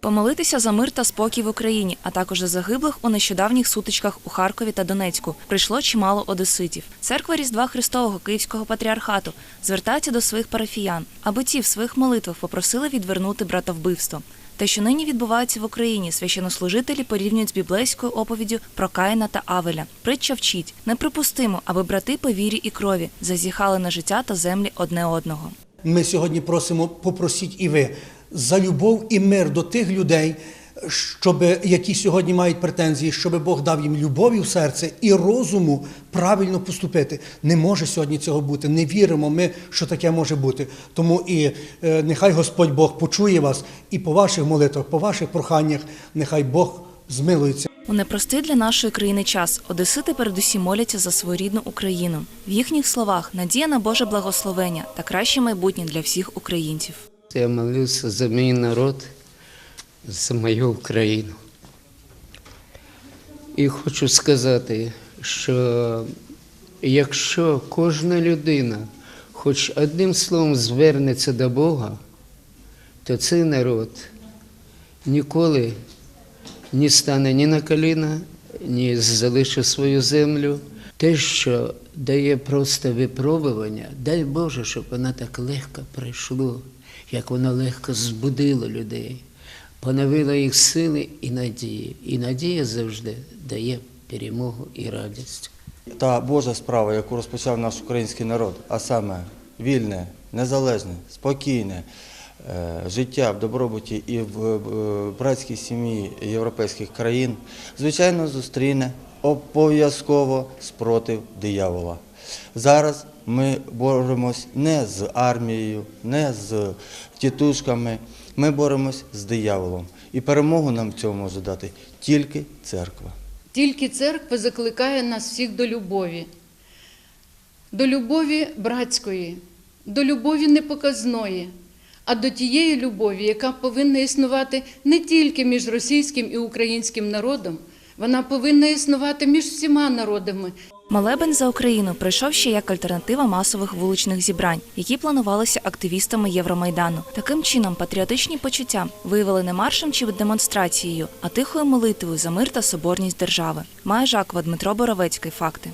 Помолитися за мир та спокій в Україні, а також за загиблих у нещодавніх сутичках у Харкові та Донецьку прийшло чимало одеситів. Церква Різдва Христового Київського патріархату звертається до своїх парафіян, аби ті в своїх молитвах попросили відвернути братовбивство. Те, що нині відбувається в Україні, священнослужителі порівнюють з біблейською оповіддю про Каїна та Авеля. Притча вчить неприпустимо, аби брати по вірі і крові зазіхали на життя та землі одне одного. Ми сьогодні просимо, попросіть і ви за любов і мир до тих людей, щоб, які сьогодні мають претензії, щоб Бог дав їм любові в серце і розуму правильно поступити. Не може сьогодні цього бути. Не віримо ми, що таке може бути. Тому і е, нехай Господь Бог почує вас і по ваших молитвах, по ваших проханнях, нехай Бог змилується. У непростий для нашої країни час одесити передусім моляться за свою рідну Україну. В їхніх словах надія на Боже благословення та краще майбутнє для всіх українців. Я молюся за мій народ, за мою Україну. І хочу сказати, що якщо кожна людина хоч одним словом звернеться до Бога, то цей народ ніколи не стане ні на коліна, ні залишить свою землю. Те, що дає просто випробування, дай Боже, щоб воно так легко пройшло, як воно легко збудило людей, поновило їх сили і надії. І надія завжди дає перемогу і радість. та Божа справа, яку розпочав наш український народ, а саме вільне, незалежне, спокійне е, життя в добробуті і в е, братській сім'ї європейських країн, звичайно, зустріне обов'язково спротив диявола. Зараз ми боремось не з армією, не з тітушками, ми боремось з дияволом. І перемогу нам в цьому може дати тільки церква. Тільки церква закликає нас всіх до любові, до любові братської, до любові непоказної, а до тієї любові, яка повинна існувати не тільки між російським і українським народом, вона повинна існувати між всіма народами. Молебень за Україну прийшов ще як альтернатива масових вуличних зібрань, які планувалися активістами Євромайдану. Таким чином, патріотичні почуття виявили не маршем чи демонстрацією, а тихою молитвою за мир та соборність держави. Має Жаква Дмитро Боровецький. Факти.